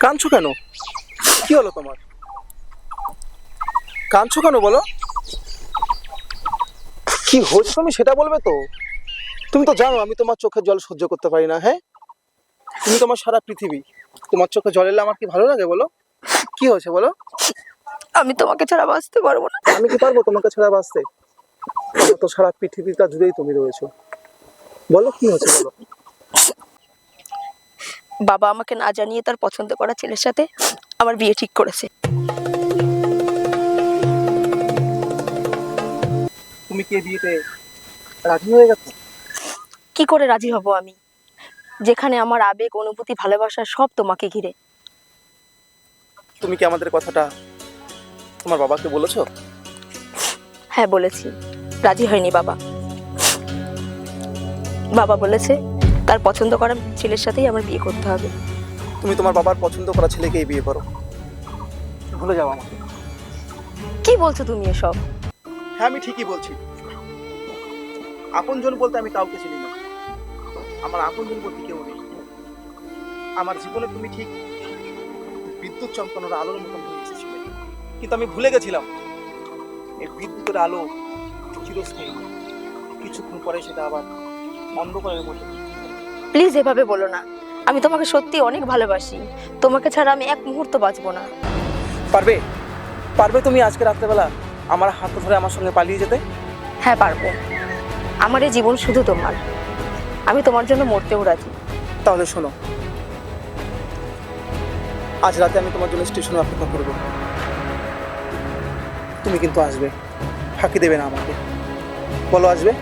কাঁদছো কেন? কি হলো তোমার? কাঁদছো কেন বলো? কি হয়েছে তুমি সেটা বলবে তো? তুমি তো জানো আমি তোমার চোখের জল সহ্য করতে পারি না হ্যাঁ? তুমি তোমার সারা পৃথিবী তোমার চোখে জল এলে আমার কি ভালো লাগে বলো? কি হয়েছে বলো? আমি তোমাকে ছাড়া বাঁচতে পারব না। আমি কি পারব তোমাকে ছাড়া বাঁচতে? তো সারা পৃথিবীটা জুড়েই তুমি রয়েছো। বলো কি হয়েছে বলো? বাবা আমাকে না জানিয়ে তার পছন্দ করা ছেলের সাথে আমার বিয়ে ঠিক করেছে। তুমি কি বিয়েতে রাজি হয়ে গেছো? কি করে রাজি হব আমি? যেখানে আমার আবেগ অনুভূতি ভালোবাসা সব তোমাকে ঘিরে। তুমি কি আমাদের কথাটা তোমার বাবাকে বলেছ? হ্যাঁ বলেছি। রাজি হয়নি বাবা। বাবা বলেছে তার পছন্দ করা ছেলের সাথেই আমার বিয়ে করতে হবে। তুমি তোমার বাবার পছন্দ করা ছেলেকেই বিয়ে করো। ভুলে যাও আমাকে। কি বলছো তুমি এসব? হ্যাঁ আমি ঠিকই বলছি। আপনজন বলতে আমি কাউকে চিনি না। আমার আপনজন বলতে কেউ নেই। আমার জীবনে তুমি ঠিক বিদ্যুৎ চমকানোর আলোর মতন হয়ে এসেছিলে। কিন্তু আমি ভুলে গেছিলাম এই বিদ্যুতের আলো চিরস্থায়ী। কিছুক্ষণ পরে সেটা আবার অন্ধকারের মতো। প্লিজ এভাবে বলো না। আমি তোমাকে সত্যি অনেক ভালোবাসি। তোমাকে ছাড়া আমি এক মুহূর্ত বাঁচবো না। পারবে? পারবে তুমি আজকে রাত্রেবেলা আমার হাত ধরে আমার সঙ্গে পালিয়ে যেতে? হ্যাঁ পারব। আমার এই জীবন শুধু তোমার। আমি তোমার জন্য মরতেও রাজি। তাহলে শোনো। আজ রাতে আমি তোমার জন্য স্টেশনে অপেক্ষা করব। তুমি কিন্তু আসবে। ফাঁকি দেবে না আমাকে। বলো আসবে?